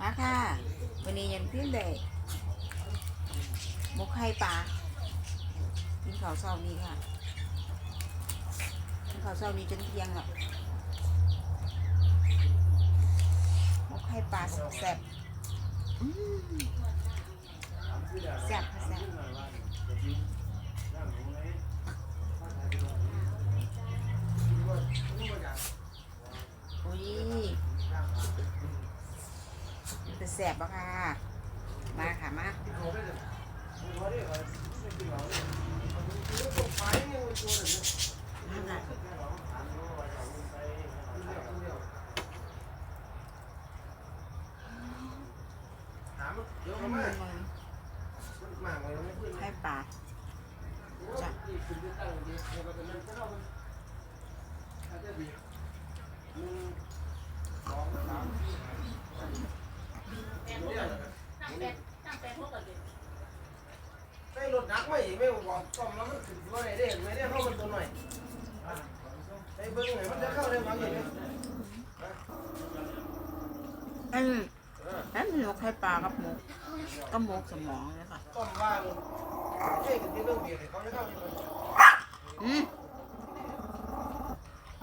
มาค่ะวันนี้ยังขึ้นเลยหมกไข่ปลากินข้าวเช้านี้ค่ะกินข้าวเช้านี้จนเที่ยงแล้วหมกไข่ปลาแซ่บแซ่บแซ่บอุ้ย จะแซ่บปะค่ะ มาค่ะมามาค่ะให้มาให้ปลาจ้ะที่คุณจะตั้งดีเดี๋ยวก็เป็นมันก็ต้องอาจจะดีหนึ่งสองสามสี่ห้าเนี่ย ได้รถหนักไหมไม่บอกซ่อมแล้วมันขึ้นว่าไหนได้ไม่ได้เข้ามันตัวหน่อยได้เบิ้งไหนมันจะเข้าได้บางอย่างเนี่ยอืมนั่นหมกไข่ปลากับหมกกับหมกสมองเลยค่ะซ่อมว่างเจ๊กับที่เรื่องเบียร์เขาไม่เข้าม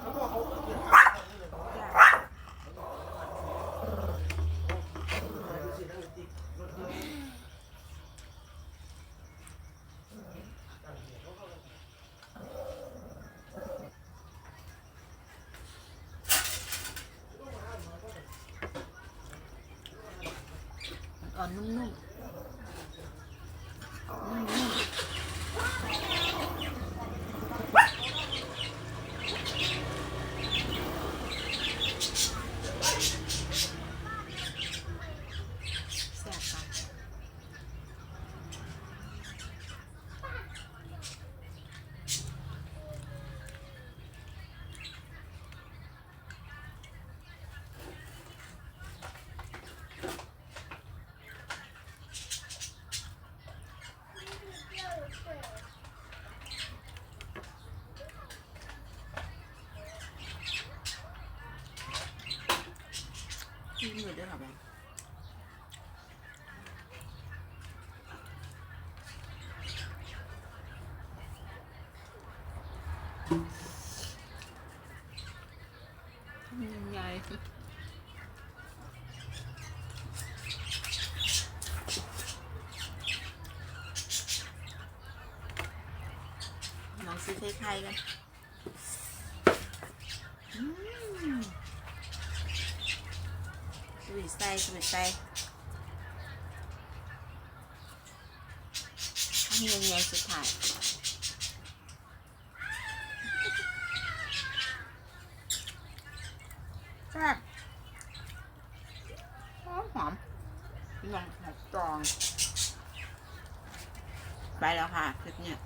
แล้วก็เขาเกิดเหตุ อ่อ นนุ่มๆนุ่มๆ ที่มือด้วยค่ะแม่ยังไงลองซื้อไข่ๆกันอืม สวีทไส้สวีทไส้ทำยังไงสุดท้ายแซ่บหอมหอมลองหอมตอง ไปแล้วค่ะคลิปเนี้ย